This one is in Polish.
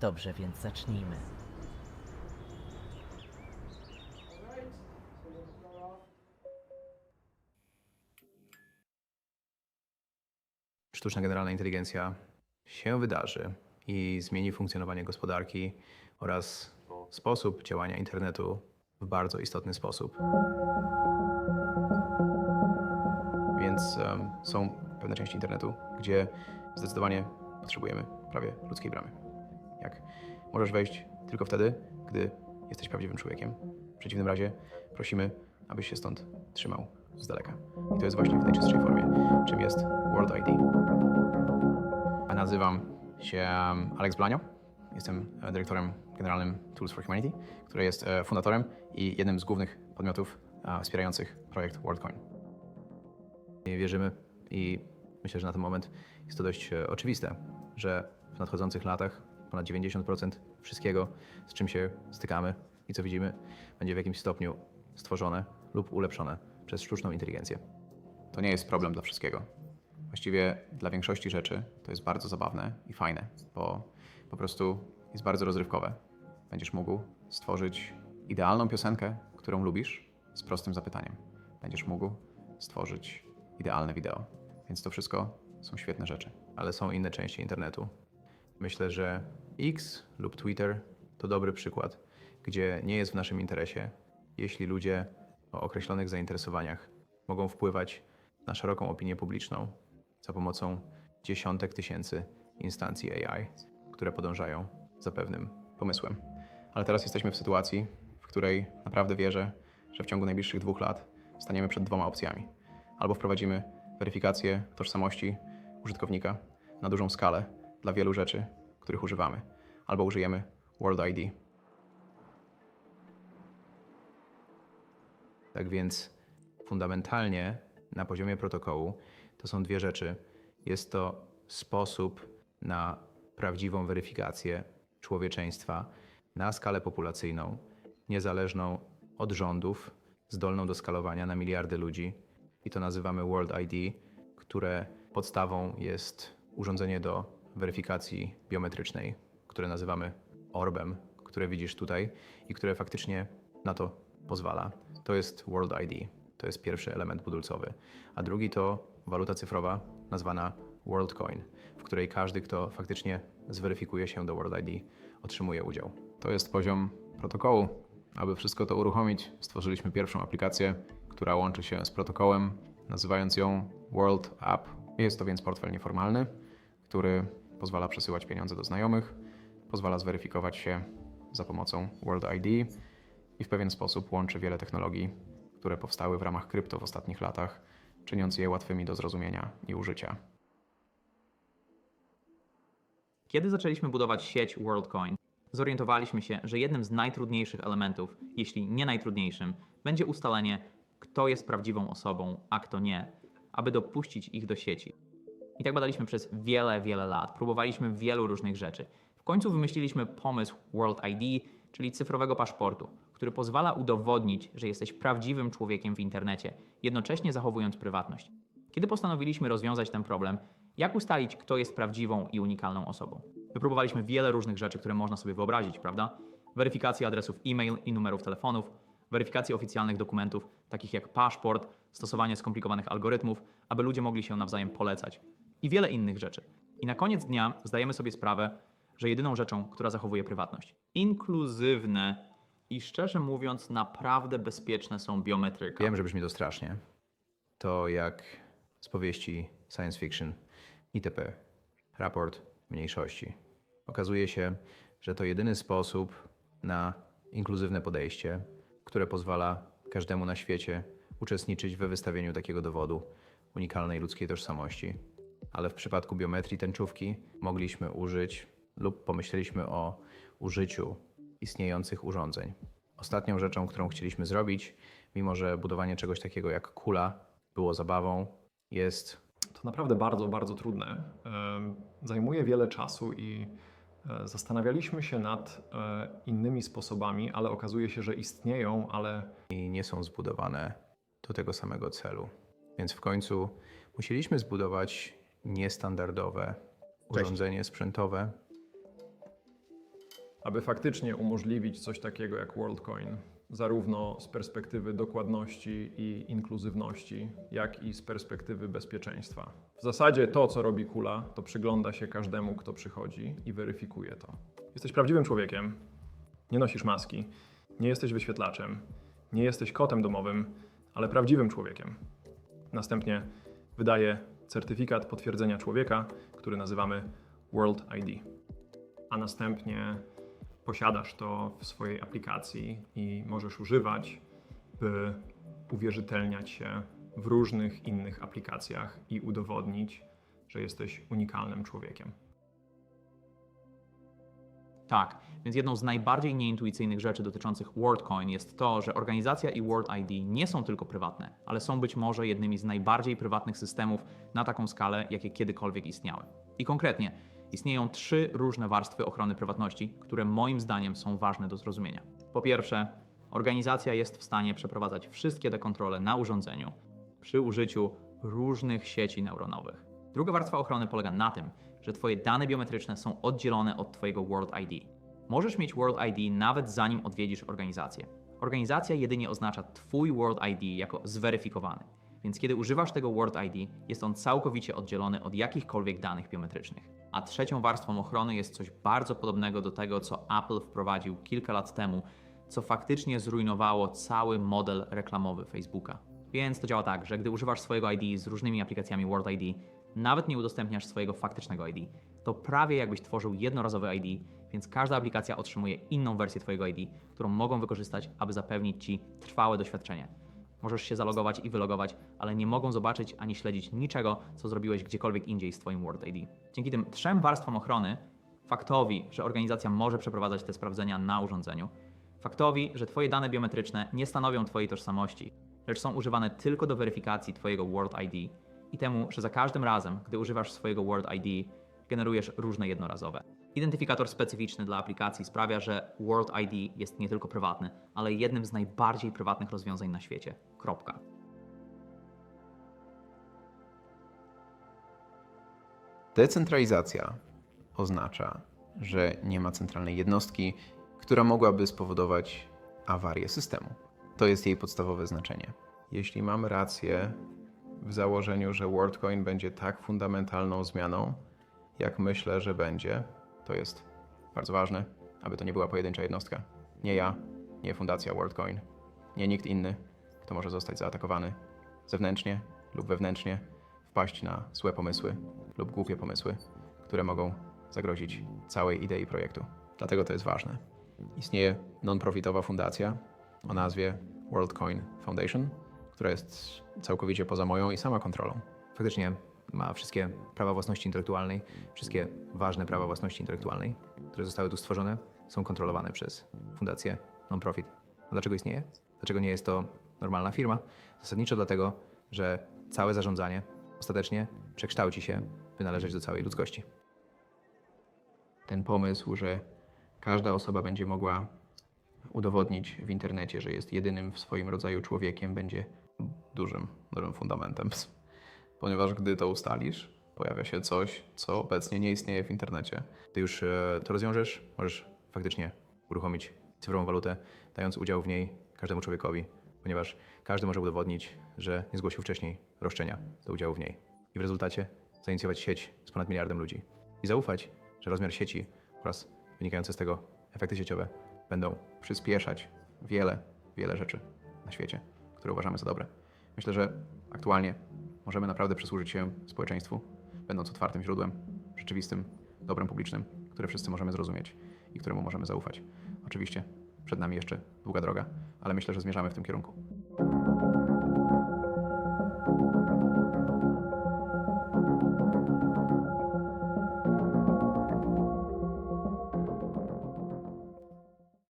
Dobrze, więc zacznijmy. sztuczna generalna inteligencja się wydarzy i zmieni funkcjonowanie gospodarki oraz sposób działania internetu w bardzo istotny sposób. Więc em, są pewne części internetu, gdzie zdecydowanie potrzebujemy prawie ludzkiej bramy. Jak możesz wejść tylko wtedy, gdy jesteś prawdziwym człowiekiem. W przeciwnym razie prosimy, abyś się stąd trzymał z daleka. I to jest właśnie w najczystszej formie, czym jest World ID. Nazywam się Alex Blanio. Jestem e, dyrektorem generalnym Tools for Humanity, który jest e, fundatorem i jednym z głównych podmiotów wspierających projekt WorldCoin. Wierzymy i myślę, że na ten moment jest to dość e, oczywiste, że w nadchodzących latach ponad 90% wszystkiego, z czym się stykamy i co widzimy, będzie w jakimś stopniu stworzone lub ulepszone przez sztuczną inteligencję. To nie jest problem dla wszystkiego. Właściwie dla większości rzeczy to jest bardzo zabawne i fajne, bo po prostu jest bardzo rozrywkowe. Będziesz mógł stworzyć idealną piosenkę, którą lubisz, z prostym zapytaniem. Będziesz mógł stworzyć idealne wideo. Więc to wszystko są świetne rzeczy. Ale są inne części internetu. Myślę, że X lub Twitter to dobry przykład, gdzie nie jest w naszym interesie, jeśli ludzie o określonych zainteresowaniach mogą wpływać na szeroką opinię publiczną za pomocą dziesiątek tysięcy instancji AI, które podążają za pewnym pomysłem. Ale teraz jesteśmy w sytuacji, w której naprawdę wierzę, że w ciągu najbliższych dwóch lat staniemy przed dwoma opcjami. Albo wprowadzimy weryfikację tożsamości użytkownika na dużą skalę dla wielu rzeczy, których używamy, albo użyjemy World ID. Tak więc fundamentalnie na poziomie protokołu to są dwie rzeczy. Jest to sposób na prawdziwą weryfikację człowieczeństwa na skalę populacyjną, niezależną od rządów, zdolną do skalowania na miliardy ludzi. I to nazywamy World ID, które podstawą jest urządzenie do weryfikacji biometrycznej, które nazywamy Orbem, które widzisz tutaj i które faktycznie na to pozwala. To jest World ID. To jest pierwszy element budulcowy. A drugi to waluta cyfrowa nazwana WorldCoin, w której każdy, kto faktycznie zweryfikuje się do World ID, otrzymuje udział. To jest poziom protokołu. Aby wszystko to uruchomić, stworzyliśmy pierwszą aplikację, która łączy się z protokołem, nazywając ją World App. Jest to więc portfel nieformalny, który pozwala przesyłać pieniądze do znajomych, pozwala zweryfikować się za pomocą World ID i w pewien sposób łączy wiele technologii, które powstały w ramach krypto w ostatnich latach, czyniąc je łatwymi do zrozumienia i użycia. Kiedy zaczęliśmy budować sieć WorldCoin, zorientowaliśmy się, że jednym z najtrudniejszych elementów, jeśli nie najtrudniejszym, będzie ustalenie, kto jest prawdziwą osobą, a kto nie, aby dopuścić ich do sieci. I tak badaliśmy przez wiele, wiele lat. Próbowaliśmy wielu różnych rzeczy. W końcu wymyśliliśmy pomysł World ID, czyli cyfrowego paszportu, który pozwala udowodnić, że jesteś prawdziwym człowiekiem w internecie, jednocześnie zachowując prywatność. Kiedy postanowiliśmy rozwiązać ten problem, jak ustalić, kto jest prawdziwą i unikalną osobą? Wypróbowaliśmy wiele różnych rzeczy, które można sobie wyobrazić, prawda? Weryfikację adresów e-mail i numerów telefonów, weryfikację oficjalnych dokumentów, takich jak paszport, stosowanie skomplikowanych algorytmów, aby ludzie mogli się nawzajem polecać i wiele innych rzeczy. I na koniec dnia zdajemy sobie sprawę, że jedyną rzeczą, która zachowuje prywatność, inkluzywne i szczerze mówiąc, naprawdę bezpieczne są biometryka. Wiem, że brzmi to strasznie. To jak z powieści science fiction itp. Raport mniejszości. Okazuje się, że to jedyny sposób na inkluzywne podejście, które pozwala każdemu na świecie uczestniczyć we wystawieniu takiego dowodu unikalnej ludzkiej tożsamości. Ale w przypadku biometrii tęczówki mogliśmy użyć lub pomyśleliśmy o użyciu istniejących urządzeń. Ostatnią rzeczą, którą chcieliśmy zrobić, mimo że budowanie czegoś takiego jak kula było zabawą, jest To naprawdę bardzo, bardzo trudne. Em, Zajmuje wiele czasu i e, zastanawialiśmy się nad e, innymi sposobami, ale okazuje się, że istnieją, ale i nie są zbudowane do tego samego celu. Więc w końcu musieliśmy zbudować niestandardowe urządzenie sprzętowe. aby faktycznie umożliwić coś takiego jak WorldCoin, zarówno z perspektywy dokładności i inkluzywności, jak i z perspektywy bezpieczeństwa. W zasadzie to, co robi Kula, to przygląda się każdemu, kto przychodzi i weryfikuje to. Jesteś prawdziwym człowiekiem, nie nosisz maski, nie jesteś wyświetlaczem, nie jesteś kotem domowym, ale prawdziwym człowiekiem. Następnie wydaje certyfikat potwierdzenia człowieka, który nazywamy World ID. A następnie posiadasz to w swojej aplikacji i możesz używać, by uwierzytelniać się w różnych innych aplikacjach i udowodnić, że jesteś unikalnym człowiekiem. Tak, więc jedną z najbardziej nieintuicyjnych rzeczy dotyczących WorldCoin jest to, że organizacja i World ID nie są tylko prywatne, ale są być może jednymi z najbardziej prywatnych systemów na taką skalę, jakie kiedykolwiek istniały. I konkretnie, istnieją trzy różne warstwy ochrony prywatności, które moim zdaniem są ważne do zrozumienia. Po pierwsze, organizacja jest w stanie przeprowadzać wszystkie te kontrole na urządzeniu przy użyciu różnych sieci neuronowych. Druga warstwa ochrony polega na tym, że Twoje dane biometryczne są oddzielone od Twojego World ID. Możesz mieć World ID nawet zanim odwiedzisz organizację. Organizacja jedynie oznacza Twój World ID jako zweryfikowany, więc kiedy używasz tego World ID, jest on całkowicie oddzielony od jakichkolwiek danych biometrycznych. A trzecią warstwą ochrony jest coś bardzo podobnego do tego, co Apple wprowadził kilka lat temu, co faktycznie zrujnowało cały model reklamowy Facebooka. Więc to działa tak, że gdy używasz swojego ID z różnymi aplikacjami World ID, nawet nie udostępniasz swojego faktycznego ID. To prawie jakbyś tworzył jednorazowe ID, więc każda aplikacja otrzymuje inną wersję Twojego ID, którą mogą wykorzystać, aby zapewnić Ci trwałe doświadczenie. Możesz się zalogować i wylogować, ale nie mogą zobaczyć ani śledzić niczego, co zrobiłeś gdziekolwiek indziej z Twoim World ID. Dzięki tym trzem warstwom ochrony, faktowi, że organizacja może przeprowadzać te sprawdzenia na urządzeniu, faktowi, że Twoje dane biometryczne nie stanowią Twojej tożsamości, lecz są używane tylko do weryfikacji Twojego World ID i temu, że za każdym razem, gdy używasz swojego World ID, generujesz różne jednorazowe. Identyfikator specyficzny dla aplikacji sprawia, że World ID jest nie tylko prywatny, ale jednym z najbardziej prywatnych rozwiązań na świecie. Kropka. Decentralizacja oznacza, że nie ma centralnej jednostki, która mogłaby spowodować awarię systemu. To jest jej podstawowe znaczenie. Jeśli mamy rację w założeniu, że WorldCoin będzie tak fundamentalną zmianą, jak myślę, że będzie, to jest bardzo ważne, aby to nie była pojedyncza jednostka. Nie ja, nie fundacja WorldCoin, nie nikt inny, kto może zostać zaatakowany zewnętrznie lub wewnętrznie, wpaść na złe pomysły lub głupie pomysły, które mogą zagrozić całej idei projektu. Dlatego to jest ważne. Istnieje non-profitowa fundacja o nazwie WorldCoin Foundation, która jest całkowicie poza moją i sama kontrolą. faktycznie ma wszystkie prawa własności intelektualnej, wszystkie ważne prawa własności intelektualnej, które zostały tu stworzone, są kontrolowane przez fundację non-profit. A Dlaczego istnieje? Dlaczego nie jest to normalna firma? Zasadniczo dlatego, że całe zarządzanie ostatecznie przekształci się, by należeć do całej ludzkości. Ten pomysł, że każda osoba będzie mogła udowodnić w internecie, że jest jedynym w swoim rodzaju człowiekiem, będzie dużym, dużym fundamentem. Ponieważ gdy to ustalisz, pojawia się coś, co obecnie nie istnieje w internecie. Gdy już e, to rozwiążesz, możesz faktycznie uruchomić cyfrową walutę, dając udział w niej każdemu człowiekowi, ponieważ każdy może udowodnić, że nie zgłosił wcześniej roszczenia do udziału w niej. I w rezultacie zainicjować sieć z ponad miliardem ludzi. I zaufać, że rozmiar sieci oraz wynikające z tego efekty sieciowe będą Przyspieszać wiele, wiele rzeczy na świecie, które uważamy za dobre. Myślę, że aktualnie możemy naprawdę przysłużyć się społeczeństwu, będąc otwartym źródłem, rzeczywistym dobrem publicznym, które wszyscy możemy zrozumieć i któremu możemy zaufać. Oczywiście przed nami jeszcze długa droga, ale myślę, że zmierzamy w tym kierunku.